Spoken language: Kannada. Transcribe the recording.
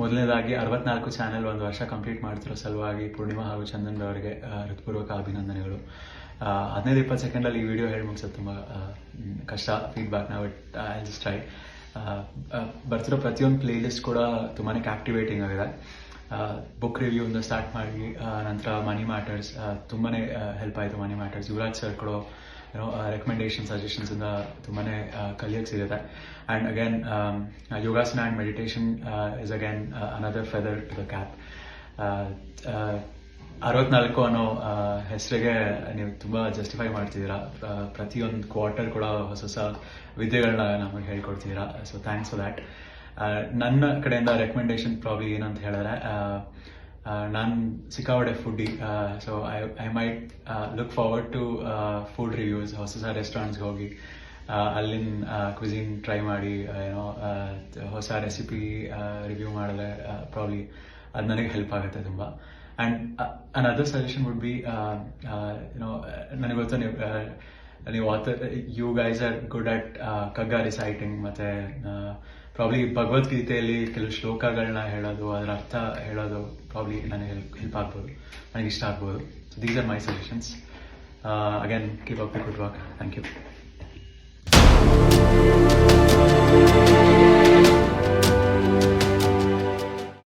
ಮೊದಲನೇದಾಗಿ ಅರವತ್ನಾಲ್ಕು ಚಾನೆಲ್ ಒಂದು ವರ್ಷ ಕಂಪ್ಲೀಟ್ ಮಾಡ್ತಿರೋ ಸಲುವಾಗಿ ಪೂರ್ಣಿಮಾ ಹಾಗೂ ಚಂದನ್ ಅವರಿಗೆ ಹೃತ್ಪೂರ್ವಕ ಅಭಿನಂದನೆಗಳು. ಹದಿನೈದು ಇಪ್ಪತ್ತು ಸೆಕೆಂಡಲ್ಲಿ ಈ ವಿಡಿಯೋ ಹೇಳಿ ಮುಗಿಸೋದು ತುಂಬ ಕಷ್ಟ ಫೀಡ್ಬ್ಯಾಕ್ನ ಬಟ್ ಐ ಜಸ್ಟ್ ಟ್ರೈ ಬರ್ತಿರೋ ಪ್ರತಿಯೊಂದು ಪ್ಲೇ ಲಿಸ್ಟ್ ಕೂಡ ತುಂಬಾ ಕ್ಯಾಪ್ಟಿವೇಟಿಂಗ್ ಆಗಿದೆ. ಬುಕ್ ರಿವ್ಯೂಯಿಂದ ಸ್ಟಾರ್ಟ್ ಮಾಡಿ ನಂತರ ಮನಿ ಮ್ಯಾಟರ್ಸ್ ತುಂಬಾ ಹೆಲ್ಪ್ ಆಯಿತು ಮನಿ ಮ್ಯಾಟರ್ಸ್ ಯುವರಾಜ್ ಸರ್ ಕೊಡೋ ಏನೋ ರೆಕಮೆಂಡೇಶನ್ ಸಜೆಷನ್ಸಿಂದ ತುಂಬಾ ಕಲಿಯೋಕ್ಕೆ ಸಿಗುತ್ತೆ and again yogasana and meditation is again another feather to the cap ಅರವತ್ನಾಲ್ಕು ಅನ್ನೋ ಹೆಸರಿಗೆ ನೀವು ತುಂಬ ಜಸ್ಟಿಫೈ ಮಾಡ್ತಿದ್ದೀರಾ. ಆ, ಪ್ರತಿಯೊಂದು ಕ್ವಾರ್ಟರ್ ಕೂಡ ಹೊಸ ಹೊಸ ವಿದ್ಯೆಗಳನ್ನ ನಮಗೆ ಹೇಳ್ಕೊಡ್ತಿದ್ದೀರಾ. ಸೊ ಥ್ಯಾಂಕ್ಸ್ ಫಾರ್ ದ್ಯಾಟ್ ನನ್ನ ಕಡೆಯಿಂದ ರೆಕಮೆಂಡೇಶನ್ ಪ್ರಾಬ್ಲಿ ಏನಂತ ಹೇಳಿದ್ರೆ ನಾನು ಸಿಕ್ಕಾಪಟ್ಟೆ foodie so I I might look forward to food reviews ಹೊಸ ಹೊಸ ರೆಸ್ಟೋರೆಂಟ್ಸ್ಗೆ ಹೋಗಿ. ಅಲ್ಲಿನ ಕ್ವಿಸಿನ್ ಟ್ರೈ ಮಾಡಿ ಏನೋ ಹೊಸ ರೆಸಿಪಿ ರಿವ್ಯೂ ಮಾಡಿದ್ರೆ ಪ್ರಾಬ್ಲಿ ಅದು ನನಗೆ ಹೆಲ್ಪ್ ಆಗುತ್ತೆ ತುಂಬ. And another suggestion would be ಏನೋ ನನಗೆ ಗೊತ್ತು ನೀವು you guys are good at Kagga reciting ಮತ್ತು ಪ್ರಾಬ್ಲಿ ಭಗವದ್ಗೀತೆಯಲ್ಲಿ ಕೆಲವು ಶ್ಲೋಕಗಳನ್ನ ಹೇಳೋದು, ಅದರ ಅರ್ಥ ಹೇಳೋದು ಪ್ರಾಬ್ಲಿ ನನಗೆ ಹೆಲ್ಪ್ ಹೆಲ್ಪ್ ಆಗ್ಬೋದು, ನನಗೆ ಇಷ್ಟ ಆಗ್ಬೋದು. These are my suggestions again keep up the good work thank you